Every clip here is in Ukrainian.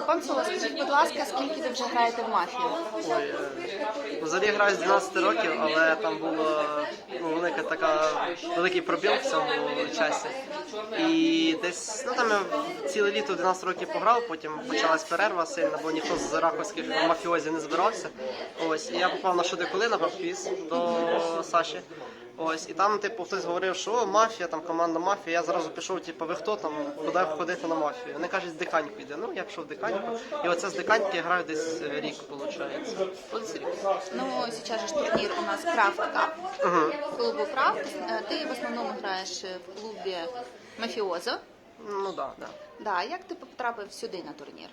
Пан Соло, скажіть, будь ласка, скільки ви вже граєте в мафію? Ой, взагалі граю з 12 років, але там було ну, велика така великий пробіл в цьому часі. І десь ну там я ціле літо 12 років пограв, потім почалась перерва сильна, бо ніхто з раковських мафіозі не збирався. Ось і я попав на шуди коли на папквіз до Саші. Ось, і там, типу, хтось говорив, що «О, мафія, там команда мафія. Я зразу пішов, типу, ви хто там, куди входити на мафію? Вони кажуть, з диканьку йде. Ну, я пішов в диканьку. І оце з диканьки я граю десь е, рік, виходить. Ось рік. Ну, сейчас же ж турнір у нас Крафт Кап клубу Крафт. Е, Ти в основному граєш в клубі Мафіозо. Ну да, да. Да, як ти потрапив сюди на турнір?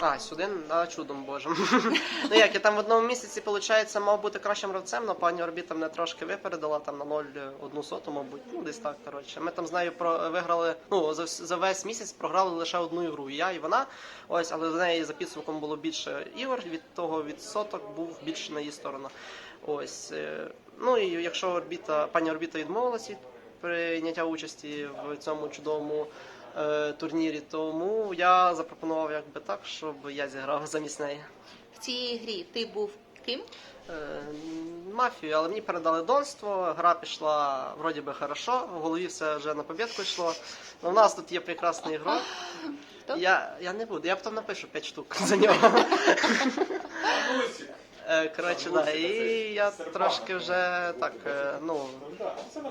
А, сюди да, чудом божим. ну як, я там в одному місяці, виходить, мав бути кращим гравцем, але пані Орбіта мене трошки випередила там на 0,1 соту, мабуть. Ну, десь так, коротше. Ми там з нею про виграли, ну, за, за весь місяць програли лише одну ігру. І я, і вона. Ось, але в неї за підсумком було більше ігор, від того відсоток був більше на її сторону. Ось. е, Ну і якщо орбіта, пані Орбіта відмовилася від прийняття участі в цьому чудовому е, турнірі, тому я запропонував якби так, щоб я зіграв замість неї. В цій грі ти був ким? Е, мафію, але мені передали донство, гра пішла вроді би хорошо, в голові все вже на побідку йшло. Ну, у нас тут є прекрасний ігрок. Хто? Я, я не буду, я потім напишу 5 штук за нього. Коротше, да, і я трошки вже так, е, ну,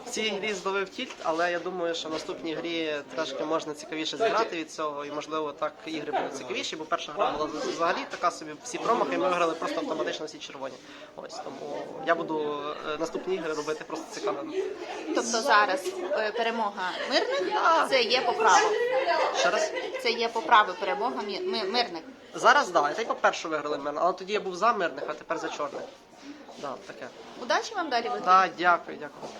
в цій грі зловив тільт, але я думаю, що в наступній грі трошки можна цікавіше зіграти від цього, і можливо так ігри будуть цікавіші, бо перша гра була взагалі така собі всі промахи, і ми виграли просто автоматично всі червоні. Ось тому я буду е, наступні ігри робити просто цікавими. Тобто зараз е, перемога мирних це є по праву. Ще раз. Це є по праву перемога мирних. Зараз да, і так по-перше виграли мене, але тоді я був за мирних, а тепер за чорних. Да, таке. Удачі вам далі Так. Да, дякую, дякую.